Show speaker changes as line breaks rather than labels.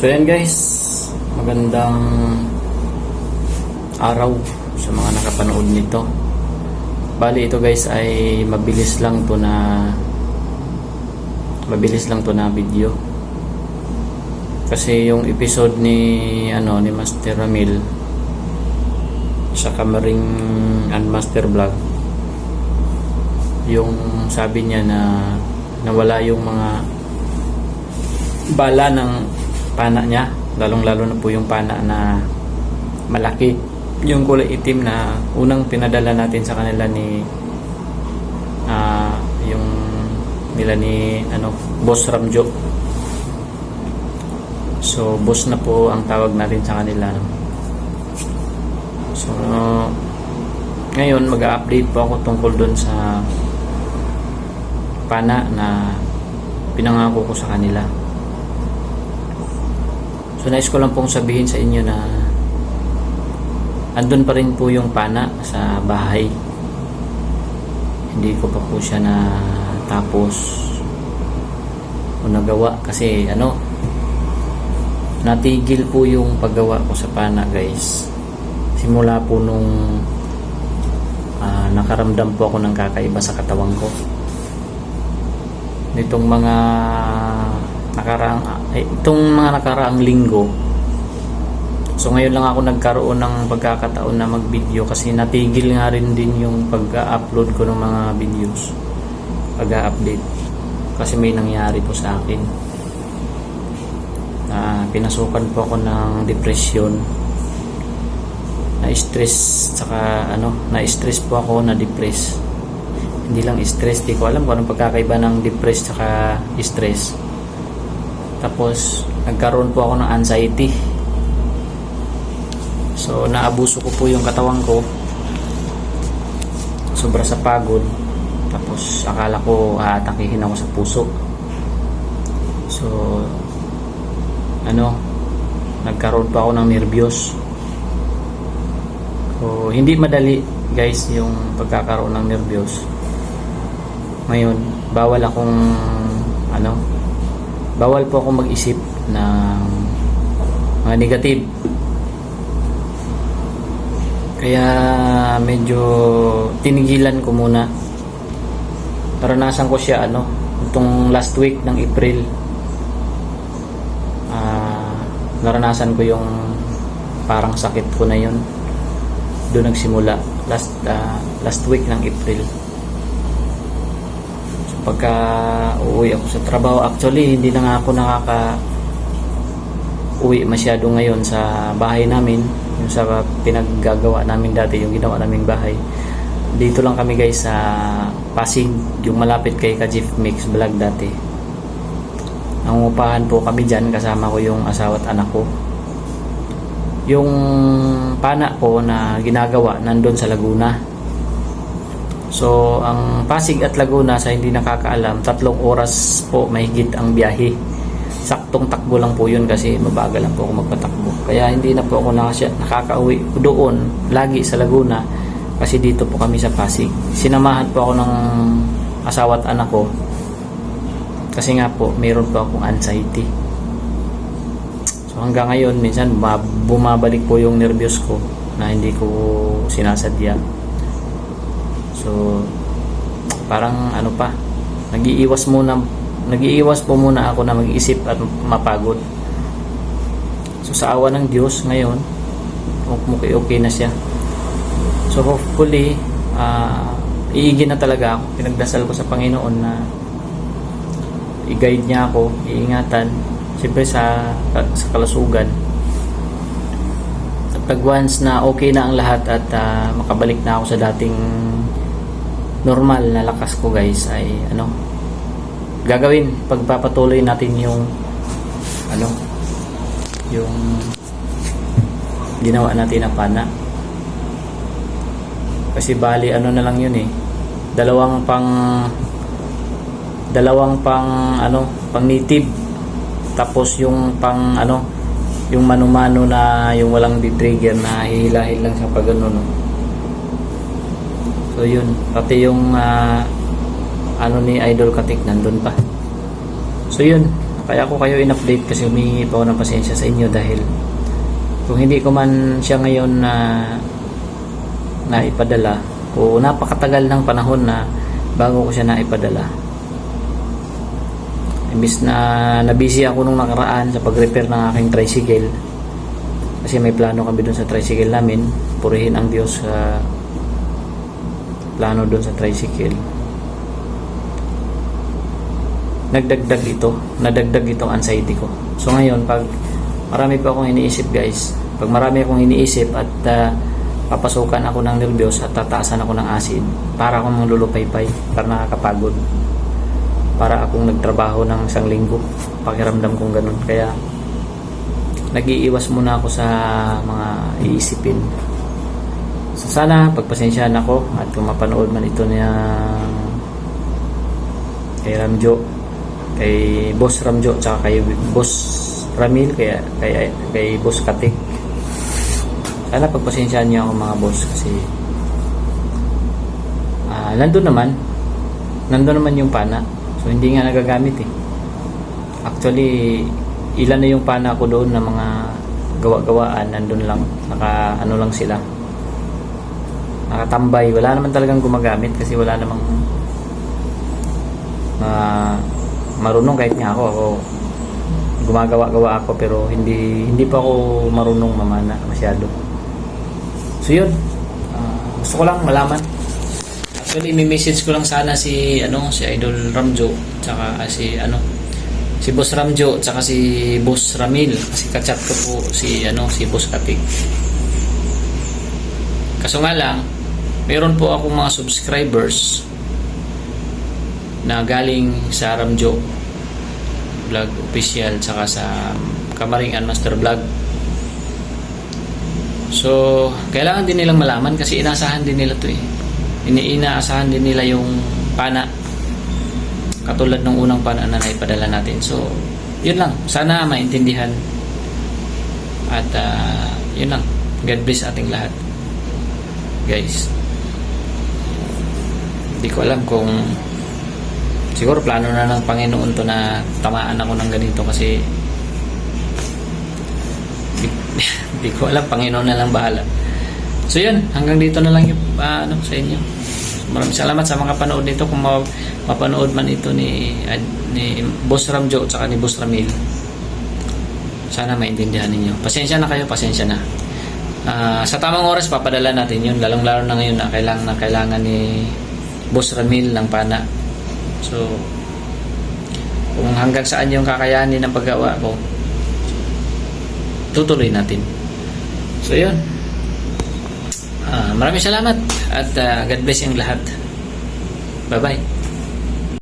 So yan guys, magandang araw sa mga nakapanood nito. Bali ito guys ay mabilis lang to na mabilis lang to na video. Kasi yung episode ni ano ni Master Ramil sa Kamaring and Master Vlog yung sabi niya na nawala yung mga bala ng pana niya. Lalong lalo na po yung pana na malaki. Yung kulay itim na unang pinadala natin sa kanila ni ah, yung nila ni ano Boss Ramjo. So boss na po ang tawag natin sa kanila. No? so ngayon mag-update po ako tungkol doon sa pana na pinangako ko sa kanila So nais ko lang pong sabihin sa inyo na andun pa rin po yung pana sa bahay. Hindi ko pa po siya na tapos o nagawa kasi ano natigil po yung paggawa ko sa pana guys. Simula po nung ah, nakaramdam po ako ng kakaiba sa katawan ko. Nitong mga nakaraang eh, itong mga nakaraang linggo so ngayon lang ako nagkaroon ng pagkakataon na mag-video kasi natigil nga rin din yung pag-upload ko ng mga videos pag-update kasi may nangyari po sa akin na pinasukan po ako ng depression na stress saka ano na stress po ako na depress hindi lang stress di ko alam kung anong pagkakaiba ng depress saka stress tapos, nagkaroon po ako ng anxiety. So, naabuso ko po yung katawan ko. Sobra sa pagod. Tapos, akala ko aatakihin ako sa puso. So, ano, nagkaroon pa ako ng nervyos. So, hindi madali, guys, yung pagkakaroon ng nervyos. Ngayon, bawal akong, ano, bawal po ako mag-isip ng mga negative. Kaya medyo tinigilan ko muna. Naranasan ko siya ano, itong last week ng April. Ah, naranasan ko yung parang sakit ko na yun. Doon nagsimula last ah, last week ng April pagka uuwi ako sa trabaho actually hindi na nga ako nakaka uwi masyado ngayon sa bahay namin. Yung sa pinaggagawa namin dati yung ginawa naming bahay. Dito lang kami guys sa Pasig yung malapit kay Kajif Mix Vlog dati. Nangungupahan po kami dyan kasama ko yung asawa at anak ko. Yung pana ko na ginagawa nandun sa Laguna So, ang Pasig at Laguna sa hindi nakakaalam, tatlong oras po mahigit ang biyahe. Saktong takbo lang po yun kasi mabagal lang po ako magpatakbo. Kaya hindi na po ako nakasya, nakakauwi doon, lagi sa Laguna, kasi dito po kami sa Pasig. Sinamahan po ako ng asawa at anak ko, kasi nga po, mayroon po akong anxiety. So hanggang ngayon, minsan bumabalik po yung nervyos ko na hindi ko sinasadya. So, parang ano pa, nag-iiwas muna, nag-iiwas po muna ako na mag-isip at mapagod. So, sa awa ng Diyos ngayon, okay, okay na siya. So, hopefully, uh, iigin na talaga ako. Pinagdasal ko sa Panginoon na i-guide niya ako, iingatan, siyempre sa, sa kalasugan. At pag once na okay na ang lahat at uh, makabalik na ako sa dating normal na lakas ko guys ay ano gagawin. Pagpapatuloy natin yung ano yung ginawa natin na pana. Kasi bali ano na lang yun eh. Dalawang pang dalawang pang ano pang native. Tapos yung pang ano yung mano-mano na yung walang di-trigger na hihilahil lang sa pag ano no So yun, pati yung uh, ano ni Idol Katik nandun pa. So yun, kaya ako kayo in-update kasi humingi pa ako ng pasensya sa inyo dahil kung hindi ko man siya ngayon na naipadala o napakatagal ng panahon na bago ko siya naipadala imbis na nabisi ako nung nakaraan sa pag-repair ng aking tricycle kasi may plano kami dun sa tricycle namin purihin ang Diyos sa plano dun sa tricycle. Nagdagdag ito. Nadagdag itong anxiety ko. So ngayon pag marami pa akong iniisip guys pag marami akong iniisip at ah, papasukan ako ng nervyos at tataasan ako ng acid para akong manglulupaypay para nakakapagod. Para akong nagtrabaho ng isang linggo. Pakiramdam kong ganun. Kaya nag-iiwas muna ako sa mga iisipin so sana pagpasensyahan ako at kung mapanood man ito niya kay Ramjo kay Boss Ramjo tsaka kay Boss Ramil kaya kay, kay Boss Katik sana pagpasensyahan niyo ako mga boss kasi ah nandun naman. Nandun naman yung pana. So hindi nga nagagamit eh. Actually ilan na yung pana ko doon na mga gawa-gawaan nandun lang naka ano lang sila nakatambay wala naman talagang gumagamit kasi wala namang ah, marunong kahit nga ako ako gumagawa-gawa ako pero hindi hindi pa ako marunong mamana masyado. So yun. Ah, gusto ko lang malaman. Actually may message ko lang sana si ano si Idol Ramjo tsaka ah, si ano si Boss Ramjo tsaka si Boss Ramil. Kasi kachat ko po si ano si Boss Katig kaso nga lang meron po akong mga subscribers na galing sa Ramjo vlog official tsaka sa Kamaring Master Vlog. So kailangan din nilang malaman kasi inaasahan din nila to eh. Ini inaasahan din nila yung pana. Katulad ng unang pana na naipadala natin. So yun lang. Sana maintindihan. At ah, yun lang. God bless ating lahat. Guys hindi ko alam kung siguro plano na ng Panginoon to na tamaan ako ng ganito kasi di- hindi ko alam. Panginoon na lang bahala. So yun. Hanggang dito na lang yung ah, ano, sa inyo. Maraming salamat sa mga panood nito. Kung ma- mapanood man ito ni ah, ni Boss Ramjo at saka ni Boss Ramil sana maintindihan ninyo. Pasensya na kayo. Pasensya na. Ah, sa tamang oras papadala natin yun. Lalong lalo na ngayon na kailangan na kailangan ni Boss Ramil ng pana. So kung hanggang saan yung kakayanin ng paggawa ko tutuloy natin. So yun. Ah, maraming salamat at ah, God bless yung lahat. Bye bye